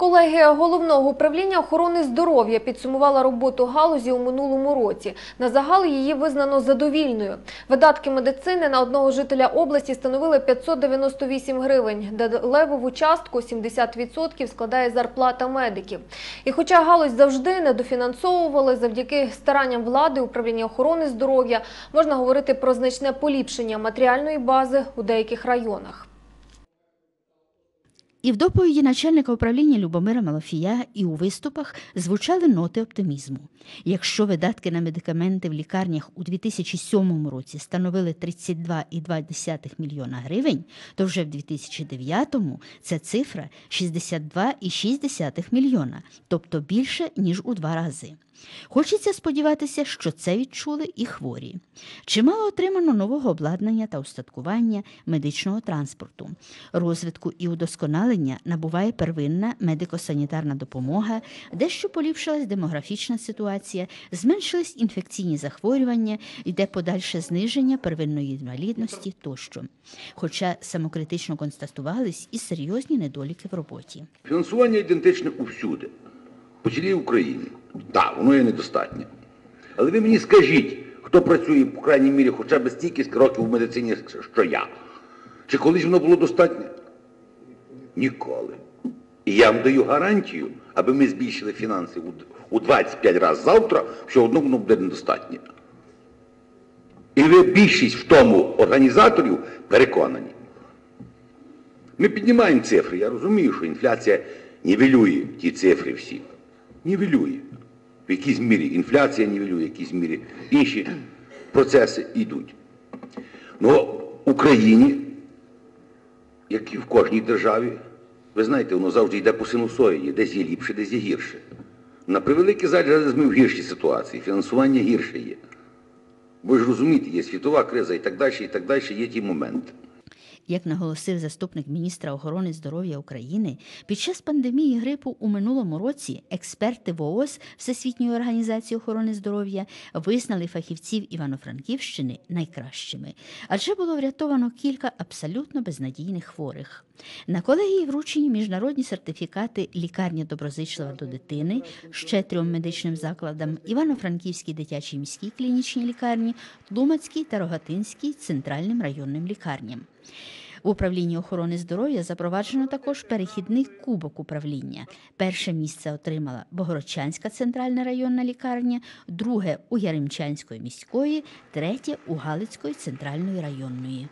Колегія головного управління охорони здоров'я підсумувала роботу галузі у минулому році. На загал її визнано задовільною. Видатки медицини на одного жителя області становили 598 гривень, де частку 70% складає зарплата медиків. І хоча галузь завжди недофінансовували, завдяки старанням влади управління охорони здоров'я можна говорити про значне поліпшення матеріальної бази у деяких районах. І в доповіді начальника управління Любомира Малафія і у виступах звучали ноти оптимізму. Якщо видатки на медикаменти в лікарнях у 2007 році становили 32,2 мільйона гривень, то вже в 2009-му ця цифра 62,6 мільйона, тобто більше, ніж у два рази. Хочеться сподіватися, що це відчули і хворі. Чимало отримано нового обладнання та устаткування медичного транспорту. Розвитку і удосконалення набуває первинна медико-санітарна допомога, дещо поліпшилась демографічна ситуація, зменшились інфекційні захворювання, йде подальше зниження первинної інвалідності тощо. Хоча самокритично констатувались і серйозні недоліки в роботі. Фінансування ідентичне усюди, по цілій Україні. Так, воно є недостатнє. Але ви мені скажіть, хто працює, по крайній мірі, хоча б стільки років в медицині, що я. Чи колись воно було достатньо? Ніколи. І я вам даю гарантію, аби ми збільшили фінанси у- у 25 разів завтра, що одно воно буде недостатньо. І ви більшість в тому організаторів переконані. Ми піднімаємо цифри. Я розумію, що інфляція нівелює ті цифри всі. Нівелює. В якійсь мірі інфляція нівелює, в якійсь мірі інші процеси йдуть. Ну, Україні, як і в кожній державі, ви знаєте, воно завжди йде по синусоїді, десь є ліпше, десь є гірше. На превеликий жаль, зараз ми в гіршій ситуації, фінансування гірше є. Ви ж розумієте, є світова криза і так далі, і так далі, є ті моменти. Як наголосив заступник міністра охорони здоров'я України, під час пандемії грипу у минулому році експерти ВООЗ Всесвітньої організації охорони здоров'я визнали фахівців Івано-Франківщини найкращими, адже було врятовано кілька абсолютно безнадійних хворих. На колегії вручені міжнародні сертифікати лікарня доброзичлива до дитини ще трьом медичним закладам Івано-Франківській дитячій міській клінічній лікарні, Тлумацькій та Рогатинській центральним районним лікарням. В управлінні охорони здоров'я запроваджено також перехідний кубок управління. Перше місце отримала Богородчанська центральна районна лікарня, друге у Яремчанської міської, третє у Галицької центральної районної.